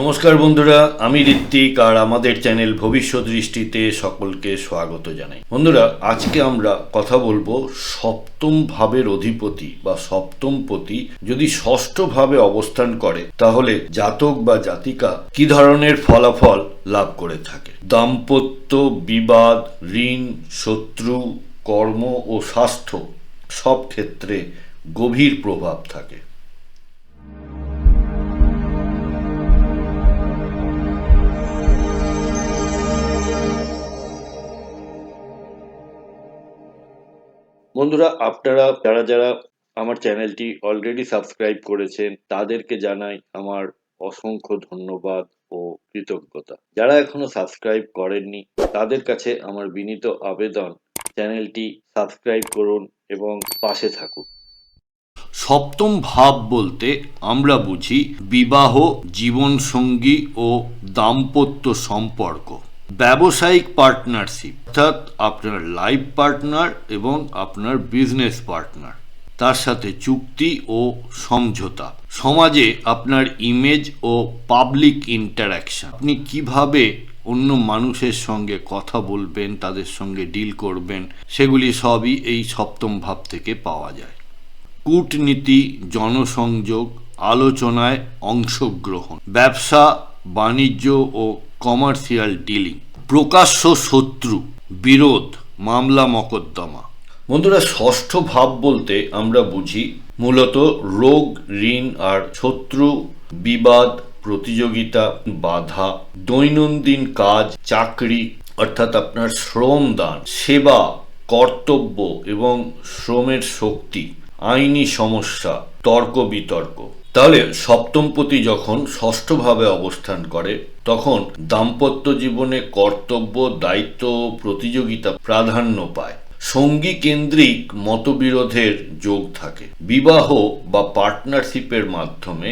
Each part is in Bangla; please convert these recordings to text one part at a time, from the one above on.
নমস্কার বন্ধুরা, আমি ঋত্বিক আর আমাদের চ্যানেল ভবিষ্যৎ দৃষ্টিতে সকলকে স্বাগত জানাই। বন্ধুরা, আজকে আমরা কথা বলব সপ্তম ভাবের অধিপতি বা সপ্তম পতি যদি ষষ্ঠ ভাবে অবস্থান করে, তাহলে জাতক বা জাতিকা কি ধরনের ফলাফল লাভ করে থাকে? দাম্পত্য, বিবাদ, ঋণ, শত্রু, কর্ম ও স্বাস্থ্য সব ক্ষেত্রে গভীর প্রভাব থাকে। বন্ধুরা, আপনারা, যারা যারা আমার চ্যানেলটি অলরেডি সাবস্ক্রাইব করেছেন, তাদেরকে জানাই আমার অসংখ্য ধন্যবাদ ও কৃতজ্ঞতা। যারা এখনও সাবস্ক্রাইব করেননি, তাদের কাছে আমার বিনীত আবেদন, চ্যানেলটি সাবস্ক্রাইব করুন এবং পাশে থাকুন। সপ্তম ভাব বলতে আমরা বুঝি বিবাহ, জীবনসঙ্গী ও দাম্পত্য সম্পর্ক। ব্যবসায়িক পার্টনারশিপ অর্থাৎ আপনার লাইফ পার্টনার এবং আপনার বিজনেস পার্টনার তার সাথে চুক্তি ও সমঝোতা। সমাজে আপনার ইমেজ ও পাবলিক ইন্টারাকশন আপনি কীভাবে অন্য মানুষের সঙ্গে কথা বলবেন, তাদের সঙ্গে ডিল করবেন, সেগুলি সবই এই সপ্তম ভাব থেকে পাওয়া যায়। কূটনীতি, জনসংযোগ, আলোচনায় অংশগ্রহণ। ব্যবসা, বাণিজ্য ও কমার্শিয়াল ডিলিং প্রকাশ্য শত্রু, বিরোধ, মামলা মকদ্দমা। বন্ধুরা, ষষ্ঠ ভাব বলতে আমরা বুঝি মূলত রোগ, ঋণ আর শত্রু, বিবাদ, প্রতিযোগিতা, বাধা, দৈনন্দিন কাজ, চাকরি, অর্থাৎ আপনার শ্রম দান, সেবা, কর্তব্য এবং শ্রমের শক্তি। আইনি সমস্যা, তর্ক বিতর্ক। তাহলে সপ্তমপতি যখন ষষ্ঠভাবে অবস্থান করে, তখন দাম্পত্য জীবনে কর্তব্য, দায়িত্ব প্রতিযোগিতা প্রাধান্য পায়। সঙ্গী কেন্দ্রিক মতবিরোধের যোগ থাকে। বিবাহ বা পার্টনারশিপের মাধ্যমে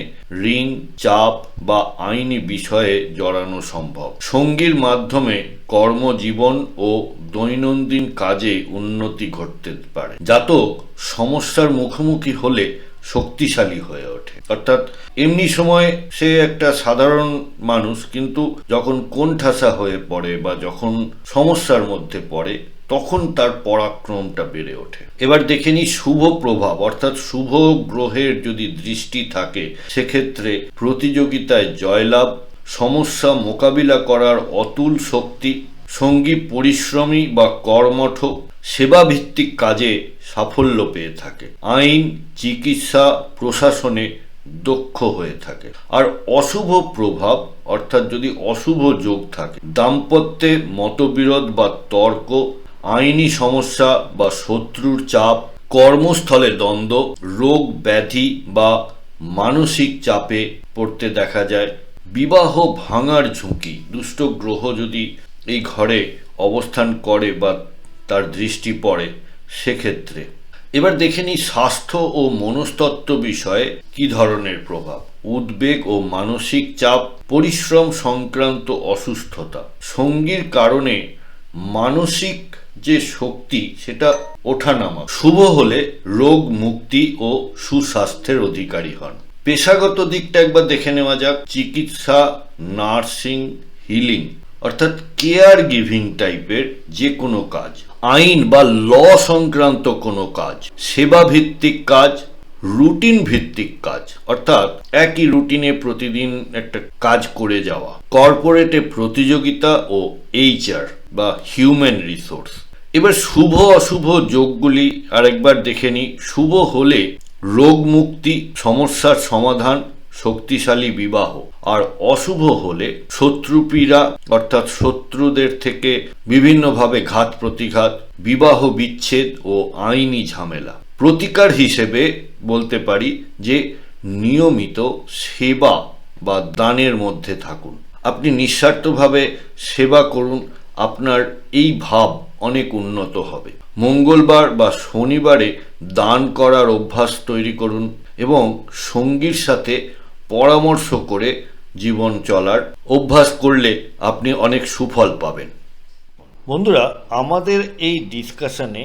ঋণ, চাপ বা আইনি বিষয়ে জড়ানো সম্ভব। সঙ্গীর মাধ্যমে কর্মজীবন ও দৈনন্দিন কাজে উন্নতি ঘটতে পারে। জাতক সমস্যার মুখোমুখি হলে শক্তিশালী হয়ে ওঠে। অর্থাৎ এমনি সময় সে একটা সাধারণ মানুষ, কিন্তু যখন কোণঠাসা হয়ে পড়ে বা যখন সমস্যার মধ্যে পড়ে, তখন তার পরাক্রমটা বেড়ে ওঠে। এবার দেখে নিই শুভ প্রভাব, অর্থাৎ শুভ গ্রহের যদি দৃষ্টি থাকে, সেক্ষেত্রে প্রতিযোগিতায় জয়লাভ, সমস্যা মোকাবিলা করার অতুল শক্তি, সঙ্গী পরিশ্রমী বা কর্মঠ সেবাভিত্তিক কাজে সাফল্য পেয়ে থাকে। আইন, চিকিৎসা, প্রশাসনে দক্ষ হয়ে থাকে। আর অশুভ প্রভাব, অর্থাৎ যদি অশুভ যোগ থাকে, দাম্পত্যে মতবিরোধ বা তর্ক, আইনি সমস্যা বা শত্রুর চাপ, কর্মস্থলে দ্বন্দ্ব, রোগ ব্যাধি বা মানসিক চাপে পড়তে দেখা যায়। বিবাহ ভাঙার ঝুঁকি, দুষ্ট গ্রহ যদি এই ঘরে অবস্থান করে বা তার দৃষ্টি পড়ে সেক্ষেত্রে। এবার দেখে নিই স্বাস্থ্য ও মনস্তত্ত্ব বিষয়ে কি ধরনের প্রভাব। উদ্বেগ ও মানসিক চাপ, পরিশ্রম সংক্রান্ত অসুস্থতা। সঙ্গীর কারণে মানসিক যে শক্তি, সেটা ওঠানামা। শুভ হলে রোগ মুক্তি ও সুস্বাস্থ্যের অধিকারী হন। পেশাগত দিকটা একবার দেখে নেওয়া যাক। চিকিৎসা, নার্সিং, হিলিং। অর্থাৎ কেয়ার গিভিং টাইপের যে কোনো কাজ, আইন বা ল সংক্রান্ত কোনো কাজ সেবা ভিত্তিক কাজ রুটিন ভিত্তিক কাজ, অর্থাৎ একই রুটিনে প্রতিদিন একটা কাজ করে যাওয়া কর্পোরেটে প্রতিযোগিতা ও এইচআর বা হিউম্যান রিসোর্স এবার শুভ অশুভ যোগগুলি আরেকবার দেখে নিই। শুভ হলে রোগ মুক্তি, সমস্যার সমাধান শক্তিশালী বিবাহ। আর অশুভ হলে শত্রুপীড়া, অর্থাৎ শত্রুদের থেকে বিভিন্নভাবে ঘাত প্রতিঘাত, বিবাহ বিচ্ছেদ ও আইনি ঝামেলা। প্রতিকার হিসেবে বলতে পারি যে নিয়মিত সেবা বা দানের মধ্যে থাকুন। আপনি নিঃস্বার্থভাবে সেবা করুন, আপনার এই ভাব অনেক উন্নত হবে। মঙ্গলবার বা শনিবারে দান করার অভ্যাস তৈরি করুন এবং সঙ্গীর সাথে পরামর্শ করে জীবন চলার অভ্যাস করলে আপনি অনেক সুফল পাবেন। বন্ধুরা আমাদের এই ডিসকাশনে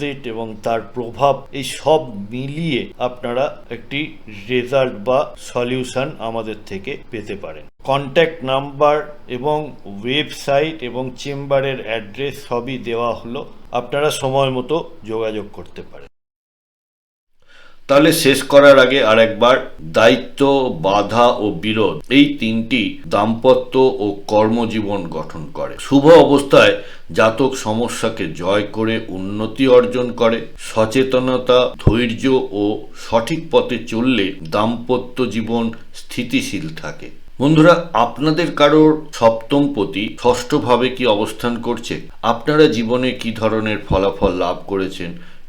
ট্রানজিট এবং তার প্রভাব, এই সব মিলিয়ে আপনারা একটি রেজাল্ট বা সলিউশন আমাদের থেকে পেতে পারেন। কন্ট্যাক্ট নাম্বার এবং ওয়েবসাইট এবং চেম্বারের অ্যাড্রেস সবই দেওয়া হলো। আপনারা সময় মতো যোগাযোগ করতে পারেন। তাহলে শেষ করার আগে আরেকবার দায়িত্ব, বাধা ও বিরোধ, এই তিনটি দাম্পত্য ও কর্মজীবন গঠন করে। শুভ অবস্থায় জাতক সমস্যাকে জয় করে উন্নতি অর্জন করে, সচেতনতা, ধৈর্য ও সঠিক পথে চললে দাম্পত্য জীবন স্থিতিশীল থাকে। বন্ধুরা, আপনাদের কারোর সপ্তম পতি ষষ্ঠভাবে কি অবস্থান করছে? আপনারা জীবনে কি ধরনের ফলাফল লাভ করেছেন?